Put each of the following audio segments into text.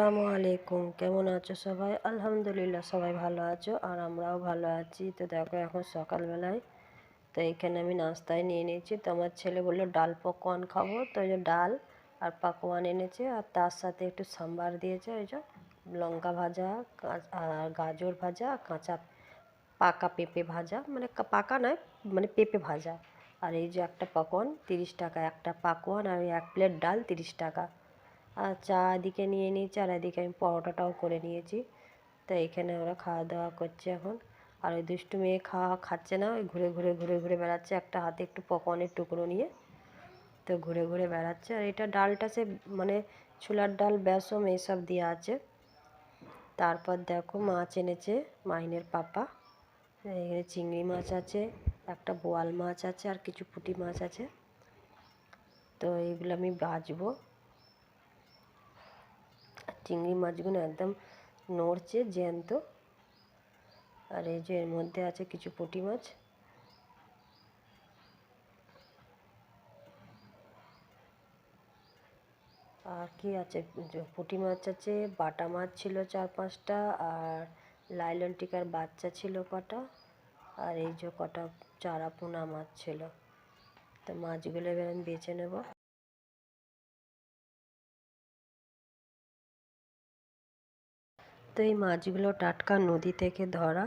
আসসালামু আলাইকুম। কেমন আছো সবাই? আলহামদুলিল্লাহ, সবাই ভালো আছো আর আমরাও ভালো আছি। তো দেখো, এখন সকালবেলায় তো এখানে আমি নাস্তায় নিয়ে নিয়েছি। তো আমার ছেলে বলল, ডাল পকোয়ান খাব। তো ওই যে ডাল আর পাকোয়ান এনেছে আর তার সাথে একটু সাম্বার দিয়েছে। ওই যে লঙ্কা ভাজা আর গাজর ভাজা, কাঁচা পাকা পেঁপে ভাজা। মানে পাকা নয় মানে পেঁপে ভাজা। আর এই যে একটা পাকোয়ান, তিরিশ টাকা। একটা পাকোয়ান আর এক প্লেট ডাল তিরিশ টাকা। আর চা এদিকে নিয়ে নিয়েছি আর এদিকে আমি পরোটাটাও করে নিয়েছি। তো এখানে ওরা খাওয়া দাওয়া করছে এখন। আর ওই দুষ্টু মেয়ে খাওয়া খাচ্ছে না, ওই ঘুরে ঘুরে ঘুরে ঘুরে বেড়াচ্ছে একটা হাতে একটু পকনের টুকরো নিয়ে। তো ঘুরে ঘুরে বেড়াচ্ছে। আর এটা ডালটা সে মানে ছোলার ডাল বেসম এইসব দেওয়া আছে। তারপর দেখো মাছ এনেছে মাইনের পাপা। এখানে চিংড়ি মাছ আছে, একটা বোয়াল মাছ আছে আর কিছু পুঁটি মাছ আছে। তো এইগুলো আমি আর চিংড়ি মাছগুলো একদম নড়ছে জ্যান্ত। আর এই যে এর মধ্যে আছে কিছু পুঁটি মাছ। আর কি আছে? পুঁটি মাছ আছে, বাটা মাছ ছিল চার পাঁচটা, আর লাইলন টিকার বাচ্চা ছিল কটা, আর এই যে কটা চারা পোনা মাছ ছিল। তো মাছগুলো এবার আমি বেছে নেব। তো এই মাছগুলো টাটকা নদী থেকে ধরা।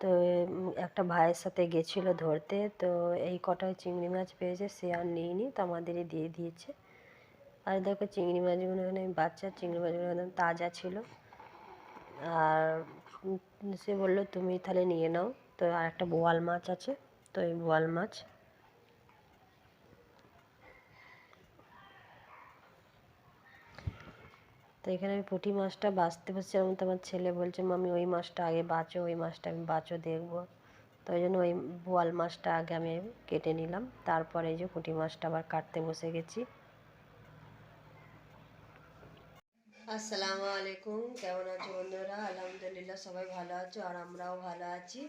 তো, একটা ভাইয়ের সাথে গেছিল ধরতে। তো, এই কটায় চিংড়ি মাছ পেয়েছে, সে আর নিইনি তো আমাদেরই দিয়ে দিয়েছে। আর দেখো, চিংড়ি মাছগুলো এখানে, বাচ্চা চিংড়ি মাছগুলো একদম তাজা ছিল। আর সে বলল, তুমি তাহলে নিয়ে নাও। তো, আর একটা বোয়াল মাছ আছে, তো, এই বোয়াল মাছ। তো এখানে আমি পুঁটি মাছটা বাছতে বসছিলাম তো আমার ছেলে বলছে, মামি, ওই মাছটা আগে বাঁচো, ওই মাছটা আমি বাঁচো, দেখব। তো ওই জন্য ওই বোয়াল মাছটা আগে আমি কেটে নিলাম। তারপরে এই যে পুঁটি মাছটা আবার কাটতে বসে গেছি। আসসালামু আলাইকুম, কেমন আছো বন্ধুরা? আলহামদুলিল্লাহ, সবাই ভালো আছো আর আমরাও ভালো আছি।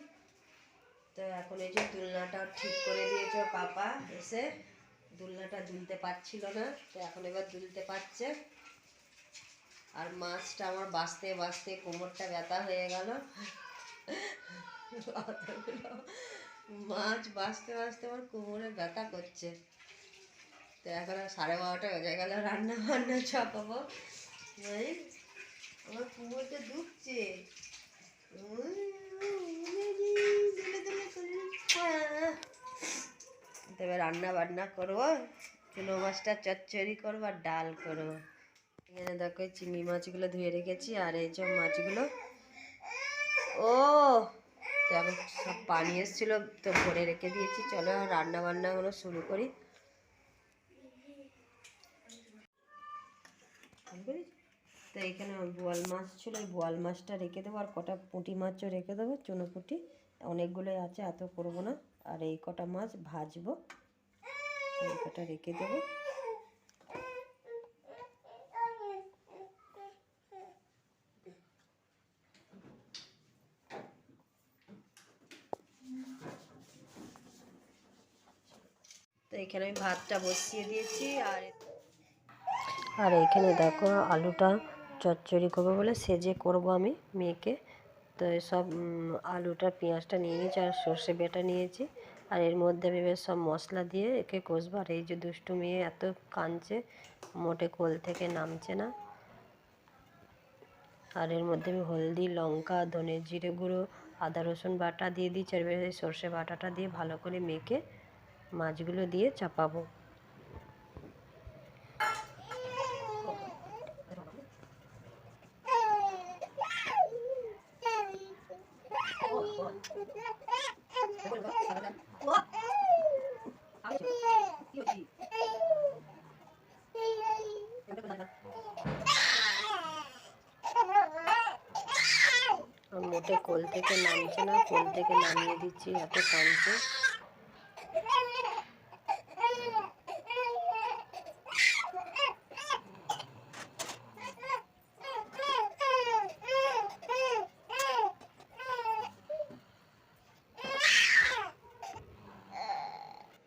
তো এখন এই যে দুলনাটা ঠিক করে দিয়েছে পাপা, এসে দুলনাটা দুলতে পারছিল না, তো এখন এবার দুলতে পারছে। আর মাছটা আমার বাঁচতে বাঁচতে কোমরটা ব্যথা হয়ে গেল। মাছ বাঁচতে বাঁচতে আমার কোমরে ব্যথা করছে। তো এখন সাড়ে বারোটা বেজে গেল রান্না বান্না চাপাবো। আমার কোমরটা দুখছে। তবে রান্না বান্না করব চুনো মাছটা চচ্চড়ি করব আর ডাল করব। এখানে দেখো চিংড়ি মাছগুলো ধুয়ে রেখেছি, আর এই সব মাছগুলো। ও এখন সব পানি এসেছিল, তো ভরে রেখে দিয়েছি। চলো রান্না বান্নাগুলো শুরু করি। তো এখানে বোয়াল মাছ ছিল, ওই বোয়াল মাছটা রেখে দেবো, আর কটা পুঁটি মাছও রেখে দেবো, চুনো পুঁটি। অনেকগুলোই আছে, এত করব না। আর এই কটা মাছ ভাজবো, এই কটা রেখে দেবো। এখানে আমি ভাতটা বসিয়ে দিয়েছি, আর আর এখানে দেখো আলুটা চচ্চড়ি করব বলে সেজে করব আমি মেয়েকে। তো সব আলুটা, পেঁয়াজটা নিয়ে নিয়েছি আর সর্ষে বেটা নিয়েছি। আর এর মধ্যে আমি এবার সব মশলা দিয়ে একে কষবো। আর এই যে দুষ্টু মেয়ে এত কাঁদছে, মোটে কোল থেকে নামছে না। আর এর মধ্যে আমি হলদি, লঙ্কা, ধনে জিরে গুঁড়ো, আদা রসুন বাটা দিয়ে আর এবার সর্ষে বাটাটা দিয়ে ভালো করে মেখে মাছগুলো দিয়ে চাপাবো। মোটে কোল থেকে নামছে না কোল থেকে নামিয়ে দিচ্ছি এত কাঁদছে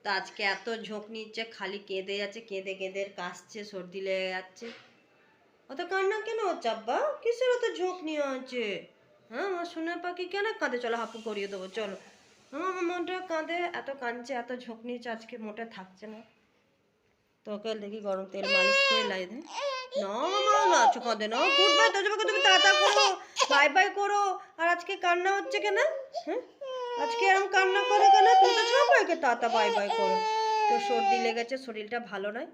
তো আজকে এত ঝোঁক নিচ্ছে, খালি কেঁদে যাচ্ছে, কেঁদে কেঁদে কাশছে সর্দি লেগে যাচ্ছে। অত কান্না কেন হচ্ছে আব্বা কিসের অত ঝোঁক নিয়ে আছে? হ্যাঁ আমার সোনা পাখি কেন কাঁদে? চলো হাপু করিয়ে দেবো, চলো। আমার মনটা কাঁদে, এত কাঁদছে, এত ঝোঁক নিয়েছে আজকে মোটে থাকছে না। তোকে দেখি গরম তেল মালিশ করে লাই দে। না, মা কাঁদে না। গুড বাই তো যাবে তুমি টাটা করো। বাই বাই করো। আর আজকে কান্না হচ্ছে কেন? হ্যাঁ? আজকে এরকম কান্না করে কেন? তুমি তো সবাইকে টাটা বাই বাই করো। তো সর্দি লেগেছে, শরীরটা ভালো নয়।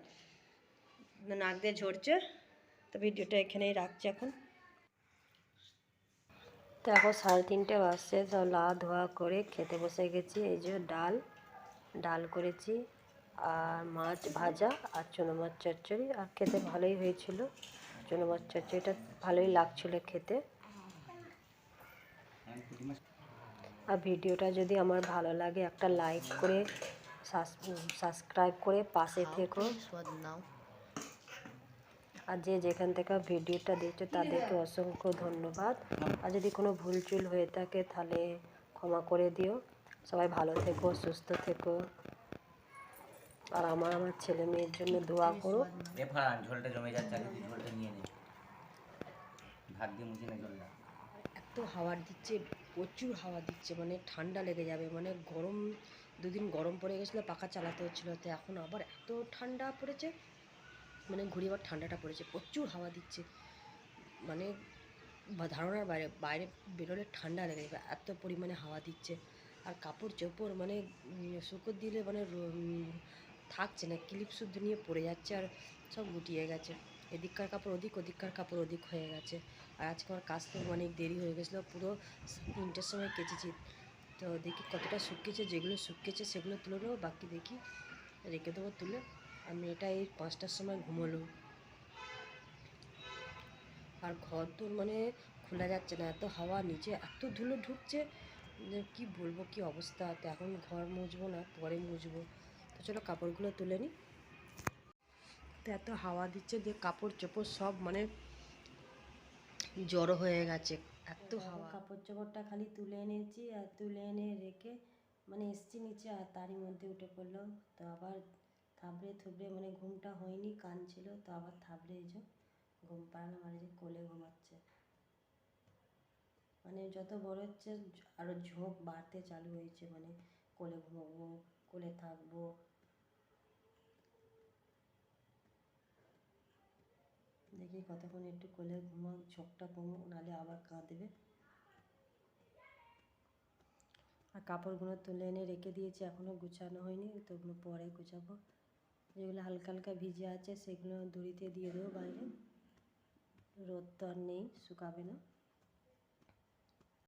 নাক দিয়ে ঝরছে, তো ভিডিওটা এখানেই রাখছি এখন। তো এখন সাড়ে তিনটে বাজছে, তো লা ধোয়া করে খেতে বসে গেছি, এই যে ডাল। ডাল করেছি, আর মাছ ভাজা, আর চুনো মাছ চচ্চড়ি, আর খেতে ভালোই হয়েছিল। চুনো মাছ চচ্চড়িটা ভালোই লাগছিল খেতে। আর ভিডিওটা যদি আমার ভালো লাগে একটা লাইক করে সাবস্ক্রাইব করে পাশে থেকো। আর যে যেখান থেকে ভিডিওটা দেখছ তাদেরকে অসংখ্য ধন্যবাদ। আর যদি কোনো ভুল চুল হয়ে থাকে তাহলে ক্ষমা করে দিও। সবাই ভালো থেকো সুস্থ থেকো। আর আমার আমার ছেলে মেয়ের জন্য দোয়া করো। এ ফাড়ান ঝোলটা জমে যাচ্ছে ঝোলটা নিয়ে নে। ভাত মুছে নে ঝোলটা। এত হাওয়া দিচ্ছে। প্রচুর হাওয়া দিচ্ছে মানে ঠান্ডা লেগে যাবে মানে গরম, দুদিন গরম পড়ে গেছিল, পাখা চালাতে হচ্ছিল, তো এখন আবার এত ঠান্ডা পড়েছে মানে ঘুরে আবার ঠান্ডাটা পড়েছে, প্রচুর হাওয়া দিচ্ছে মানে ধারণার বাইরে বাইরে বেরোলে ঠান্ডা লেগে যাবে, এত পরিমাণে হাওয়া দিচ্ছে, আর কাপড় চোপড় মানে শুকো দিলে মানে থাকছে না ক্লিপ শুদ্ধ নিয়ে পড়ে যাচ্ছে, আর সব গুটিয়ে গেছে। এদিককার কাপড় ওদিক, ওদিককার কাপড় ওদিক হয়ে গেছে। আর আজকে আমার কাচতে অনেক দেরি হয়ে গেছিল, পুরো তিনটের সময় কেচেছি। তো দেখি কতটা শুকিয়েছে, যেগুলো শুকিয়েছে সেগুলো তুলে নেব, বাকি দেখি রেখে দেবো তুলে। আর মেয়েটা এই পাঁচটার সময় ঘুমোলো। আর ঘর তো মানে খোলা যাচ্ছে না, এত হাওয়া নিচে, এত ধুলো ঢুকছে কি বলব, কি অবস্থা? তো এখন ঘর মুছবো না, পরে মুছবো। তো চলো কাপড়গুলো তুলে নিই। তো এত হাওয়া দিচ্ছে যে কাপড় চোপড় সব মানে জড়ো হয়ে গেছে এত হাওয়া। কাপড় চোপড়টা খালি তুলে এনেছি আর তুলে এনে রেখে মানে এসছি নিচে আর তারই মধ্যে উঠে পড়ল। তো আবার থাবড়ে থুবড়ে মানে ঘুমটা হয়নি কান ছিল তো আবার থাবড়ে এই যে ঘুম আর এই যে কোলে ঘুমাচ্ছে। মানে যত বড় হচ্ছে আরও ঝোঁক বাড়তে চালু হয়েছে মানে কোলে ঘুমাবো কোলে থাকব দেখি কতক্ষণ একটু কোলে ঘুমাক ঝোঁকটা কমুক নাহলে আবার কাঁদবে। আর কাপড়গুলো তুলে এনে রেখে দিয়েছি এখনও গুছানো হয়নি, তো পরে গুছাবো। যেগুলো হালকা হালকা ভিজে আছে, সেগুলো দড়িতে দিয়ে দেবো বাইরে। রোদ তো আর নেই, শুকাবে না।